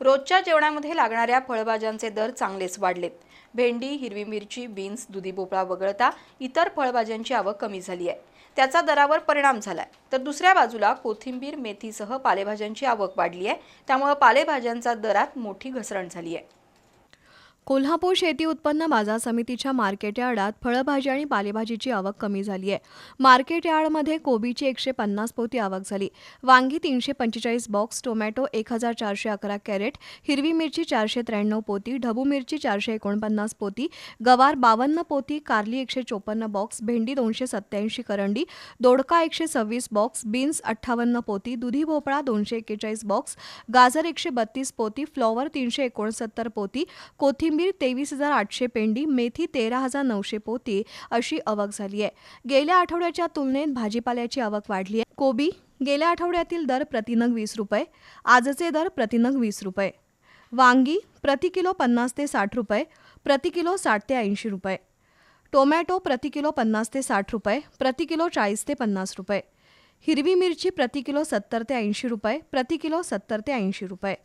रोजच्या जेवणामध्ये लागणाऱ्या फळभाज्यांचे दर चांगलेच वाढलेत भेंडी हिरवी मिरची बीन्स दुधी भोपळा वगळता इतर फळभाज्यांची आवक कमी झाली आहे. त्याचा दरावर परिणाम झालाय. तर दुसऱ्या बाजूला कोथिंबीर मेथीसह पालेभाज्यांची आवक वाढली आहे. त्यामुळे पालेभाज्यांचा दरात मोठी घसरण झाली आहे. कोल्हापूर शेती उत्पन्न बाजार समितीच्या मार्केट यार्डात फळभाजी आणि पालेभाजीची आवक कमी झाली आहे. मार्केट यार्डमध्ये कोबीची एकशे पन्नास पोती आवक झाली. वांगी तीनशे पंचेचाळीस बॉक्स टोमॅटो एक हजार चारशे अकरा कॅरेट हिरवी मिरची चारशे त्र्याण्णव पोती ढबू मिरची चारशे एकोणपन्नास पोती गवार बावन्न पोती कारली एकशे चोपन्न बॉक्स भेंडी दोनशे सत्याऐंशी करंडी दोडका एकशे सव्वीस बॉक्स बीन्स अठ्ठावन्न पोती दुधी भोपळा दोनशे एक्केचाळीस बॉक्स गाजर एकशे बत्तीस पोती फ्लॉवर तीनशे एकोणसत्तर पोती कोथिंबीर तेवीस हजार आठशे पेंडी मेथी तेरा हजार नऊशे पोती अशी आवक झाली आहे. गेल्या आठवड्याच्या तुलनेत भाजीपाल्याची आवक वाढली आहे. कोबी गेल्या आठवड्यातील दर प्रतिनग वीस रुपये आजचे दर प्रतिनग वीस रुपये. वांगी प्रति किलो पन्नास ते साठ रुपये प्रति किलो साठ ते ऐंशी रुपये. टोमॅटो प्रति किलो पन्नास ते साठ रुपये प्रति किलो चाळीस ते पन्नास रुपये. हिरवी मिरची प्रति किलो सत्तर ते ऐंशी रुपये प्रति किलो सत्तर ते ऐंशी रुपये.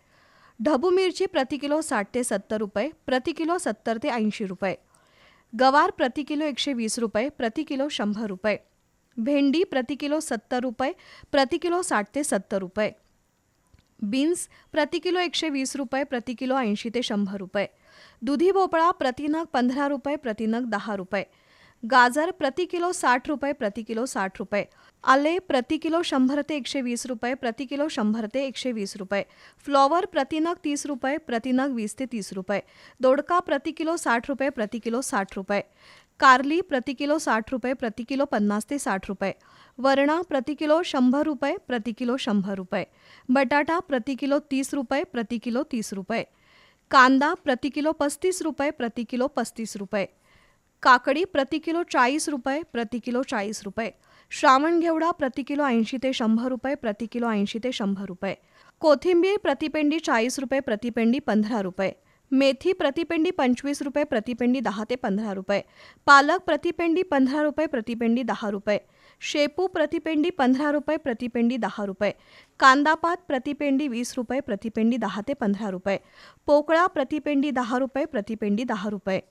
ढबू मिरची प्रति किलो साठ ते सत्तर रुपये प्रति किलो सत्तर ते ऐंशी रुपये. गवार प्रति किलो एकशे वीस रुपये प्रति किलो शंभर रुपये. भेंडी प्रति किलो सत्तर रुपये प्रति किलो साठ ते सत्तर रुपये. बीन्स प्रति किलो एकशे वीस रुपये प्रति किलो ऐंशी ते शंभर रुपये. दुधी भोपळा प्रतिनग पंधरा रुपये प्रतिनग दहा रुपये. गाजर प्रति किलो साठ रुपये प्रति किलो साठ रुपये आले प्रति किलो शंभर ते एकशे वीस रुपये प्रति किलो शंभर ते एकशे वीस रुपये फ्लॉवर प्रतिनग तीस रुपये प्रतिनग वीस ते तीस रुपये दोडका प्रति किलो साठ रुपये प्रति किलो साठ रुपये कारली प्रति किलो साठ रुपये प्रति किलो पन्नास ते साठ रुपये वरणा प्रति किलो शंभर रुपये प्रति किलो शंभर रुपये बटाटा प्रति किलो तीस रुपये प्रति किलो तीस रुपये कांदा प्रति किलो पस्तीस रुपये प्रति किलो पस्तीस रुपये काकडी प्रति किलो चाळीस रुपये प्रति किलो चाळीस रुपये श्रावण घेवडा प्रति किलो ऐंशी ते शंभर रुपये प्रति किलो ऐंशी ते शंभर रुपये कोथिंबीर प्रतिपेंडी चाळीस रुपये प्रतिपेंडी पंधरा रुपये मेथी प्रतिपेंडी पंचवीस रुपये प्रतिपेंडी दहा ते पंधरा रुपये पालक प्रतिपेंडी पंधरा रुपये प्रतिपेंडी दहा रुपये शेपू प्रतिपेंडी पंधरा रुपये प्रतिपेंडी दहा रुपये कांदापात प्रतिपेंडी वीस रुपये प्रतिपेंडी दहा ते पंधरा रुपये पोकळा प्रतिपेंडी दहा रुपये प्रतिपेंडी दहा रुपये